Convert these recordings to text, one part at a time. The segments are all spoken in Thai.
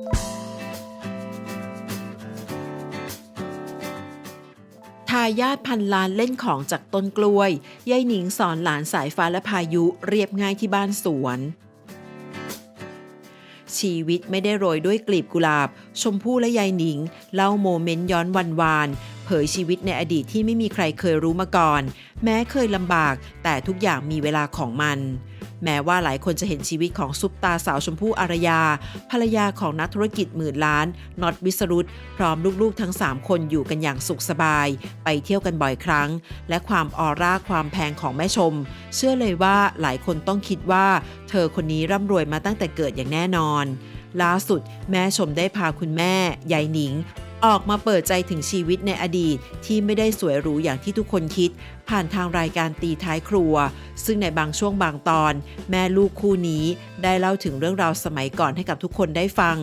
ทายาทพันล้านเล่นของจากต้นกล้วย ยายหนิงสอนหลานสายฟ้าและพายุเรียบง่ายที่บ้านสวน ชีวิตไม่ได้โรยด้วยกลีบกุหลาบ ชมพู่และยายหนิง เล่าโมเมนต์ย้อนวันวาน เผยชีวิตในอดีตที่ไม่มีใครเคยรู้มาก่อน แม้เคยลำบากแต่ทุกอย่างมีเวลาของมัน แม้ว่าหลายคนจะเห็นชีวิตของซุปตาสาวชมพู่อารยา ภรรยาของนักธุรกิจหมื่นล้านน็อตวิสรุตพร้อมลูกๆทั้ง 3 คนอยู่กันอย่างสุขสบาย ไปเที่ยวกันบ่อยครั้ง และความออร่าความแพงของแม่ชม เชื่อเลยว่าหลายคนต้องคิดว่า เธอคนนี้ร่ำรวยมาตั้งแต่เกิดอย่างแน่นอน ล่าสุดแม่ชมได้พาคุณแม่ยายหนิง ออกมาเปิดใจถึงชีวิตในอดีตที่ไม่ได้สวยหรูอย่างที่ทุกคนคิด ผ่านทางรายการตีท้ายครัว ซึ่งในบางช่วงบางตอน แม่ลูกคู่นี้ได้เล่าถึงเรื่องราวสมัยก่อนให้กับทุกคนได้ฟัง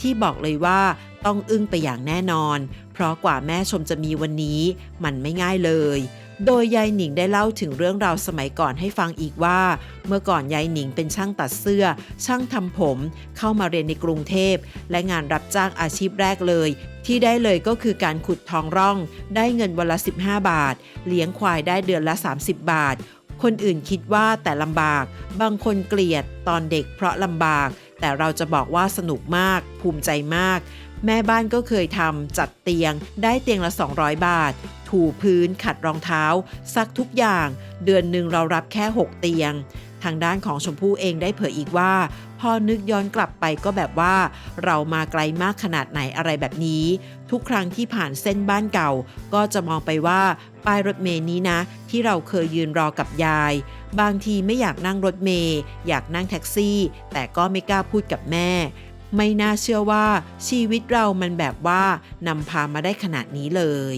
ที่บอกเลยว่าต้องอึ้งไปอย่างแน่นอน เพราะกว่าแม่ชมจะมีวันนี้ มันไม่ง่ายเลย โดยยายหนิงได้เล่าถึงเรื่องราวสมัยก่อนให้ฟังอีกว่า เมื่อก่อนยายหนิงเป็นช่างตัดเสื้อ ช่างทำผม เข้ามาเรียนในกรุงเทพ และงานรับจ้างอาชีพแรกเลย ที่ได้เลยก็คือการขุดทองร่อง ได้เงินวันละ 15 บาท เลี้ยงควายได้เดือนละ 30 บาท คนอื่นคิดว่าแต่ลำบาก บางคนเกลียดตอนเด็กเพราะลำบาก แต่เราจะบอกว่าสนุกมาก ภูมิใจมาก แม่บ้านก็เคยทำจัดเตียง ได้เตียงละ 200 บาท ถูพื้นขัดรองเท้า ซักทุกอย่าง เดือนหนึ่งเรารับแค่ 6 เตียง ทางด้านของชมพู่เองได้เผยอีกว่าพอนึกย้อนกลับไปก็แบบว่า เรามาไกลมากขนาดไหนอะไรแบบนี้ ทุกครั้งที่ผ่านเส้นบ้านเก่า ก็จะมองไปว่าป้ายรถเมย์นี้นะ ที่เราเคยยืนรอกับยาย บางทีไม่อยากนั่งรถเมย์อยากนั่งแท็กซี่ แต่ก็ไม่กล้าพูดกับแม่ ไม่น่าเชื่อว่าชีวิตเรามันแบบว่านำพามาได้ขนาดนี้เลย